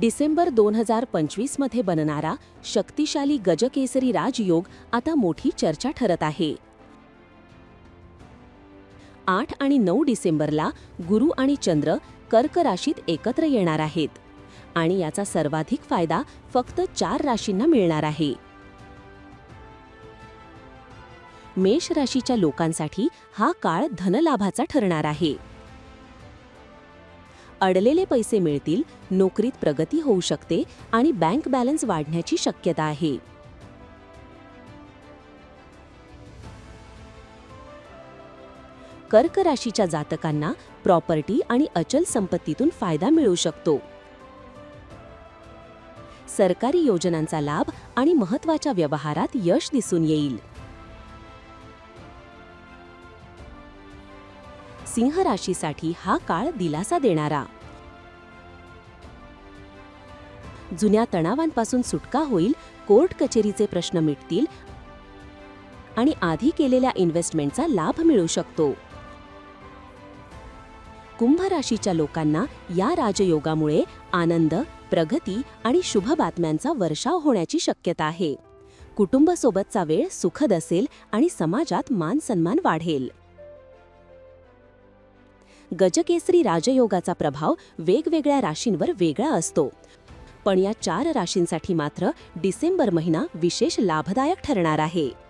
डिसेंबर दोन हजार पंचवीसमध्ये बनणारा शक्तिशाली गजकेसरी राजयोग आता मोठी चर्चा ठरत आहे. आठ आणि नऊ डिसेंबरला गुरु आणि चंद्र कर्क राशीत एकत्र येणार आहेत आणि याचा सर्वाधिक फायदा फक्त चार राशींना मिळणार आहे. मेष राशीच्या लोकांसाठी हा काळ धनलाभाचा ठरणार आहे. अडलेले पैसे मिळतील नोकरीत प्रगती होऊ शकते आणि बँक बॅलन्स वाढण्याची शक्यता आहे. कर्क राशीच्या जातकांना प्रॉपर्टी आणि अचल संपत्तीतून फायदा मिळू शकतो. सरकारी योजनांचा लाभ आणि महत्त्वाच्या व्यवहारात यश दिसून येईल. सिंह राशीसाठी हा काळ दिलासा देणारा. जुन्या तणावांपासून सुटका होईल कोर्ट कचेरीचे प्रश्न मिटतील आणि आधी केलेल्या इन्व्हेस्टमेंटचा लाभ मिळू शकतो. कुंभ राशीच्या लोकांना या राजयोगामुळे आनंद प्रगती आणि शुभ बातम्यांचा वर्षाव होण्याची शक्यता आहे. कुटुंबासोबतचा वेळ सुखद असेल आणि समाजात मान सन्मान वाढेल. गजकेसरी राजयोगाचा प्रभाव वेगवेगळ्या राशींवर वेगळा असतो. पण या चार राशींसाठी मात्र डिसेंबर महिना विशेष लाभदायक ठरणार आहे.